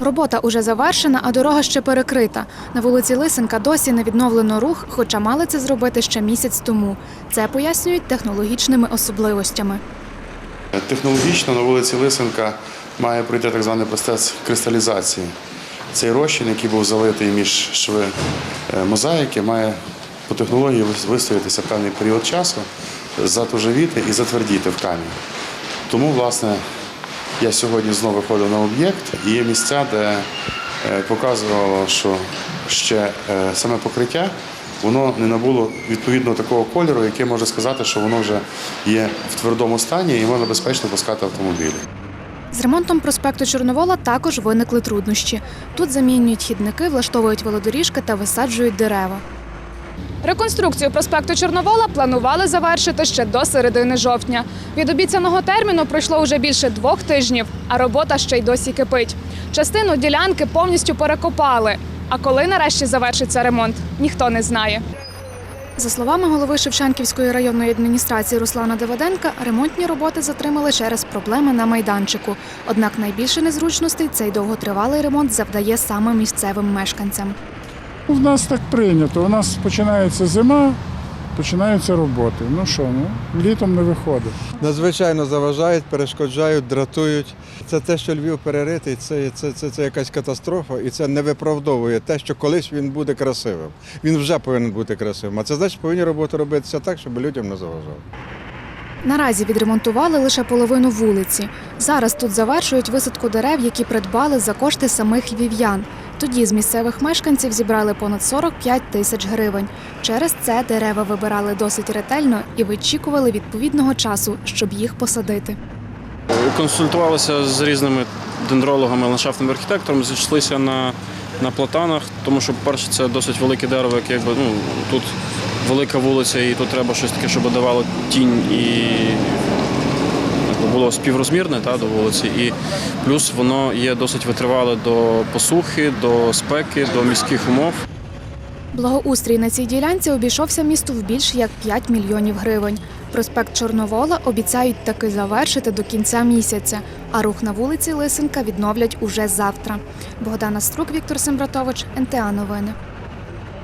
Робота уже завершена, а дорога ще перекрита. На вулиці Лисенка досі не відновлено рух, хоча мали це зробити ще місяць тому. Це пояснюють технологічними особливостями. Технологічно на вулиці Лисенка має пройти так званий процес кристалізації. Цей розчин, який був залитий між шви е, мозаїки, має по технології вистоятися певний період часу, затужавіти і затвердіти в камінь. Тому, власне, я сьогодні знову виходив на об'єкт і є місця, де е, показувало, що ще е, саме покриття воно не набуло відповідно такого кольору, який може сказати, що воно вже є в твердому стані і можна безпечно пускати автомобілі. З ремонтом проспекту Чорновола також виникли труднощі. Тут замінюють хідники, влаштовують велодоріжки та висаджують дерева. Реконструкцію проспекту Чорновола планували завершити ще до середини жовтня. Від обіцяного терміну пройшло вже більше двох тижнів, а робота ще й досі кипить. Частину ділянки повністю перекопали. А коли нарешті завершиться ремонт, ніхто не знає. За словами голови Шевченківської районної адміністрації Руслана Давиденка, ремонтні роботи затримали через проблеми на майданчику. Однак найбільше незручностей цей довготривалий ремонт завдає саме місцевим мешканцям. У нас так прийнято. У нас починається зима, починаються роботи. Ну що, ну, літом не виходить. надзвичайно заважають, перешкоджають, дратують. Це те, що Львів переритий, це, це, це, це якась катастрофа, і це не виправдовує те, що колись він буде красивим. Він вже повинен бути красивим. А це значить повинні роботи робитися так, щоб людям не заважав. Наразі відремонтували лише половину вулиці. Зараз тут завершують висадку дерев, які придбали за кошти самих вів'ян. Тоді з місцевих мешканців зібрали понад 45 тисяч гривень. Через це дерева вибирали досить ретельно і вичікували відповідного часу, щоб їх посадити. Консультувалися з різними дендрологами, ландшафтними архітекторами, зійшлися на, на платанах, тому що, по-перше, це досить велике дерево, яке якби, ну, тут велика вулиця, і тут треба щось таке, щоб давало тінь і співрозмірне та, до вулиці. І плюс воно є досить витривале до посухи, до спеки, до міських умов. Благоустрій на цій ділянці обійшовся місту в більш як 5 мільйонів гривень. Проспект Чорновола обіцяють таки завершити до кінця місяця, а рух на вулиці Лисенка відновлять уже завтра. Богдана Струк, Віктор Сембратович, НТА Новини.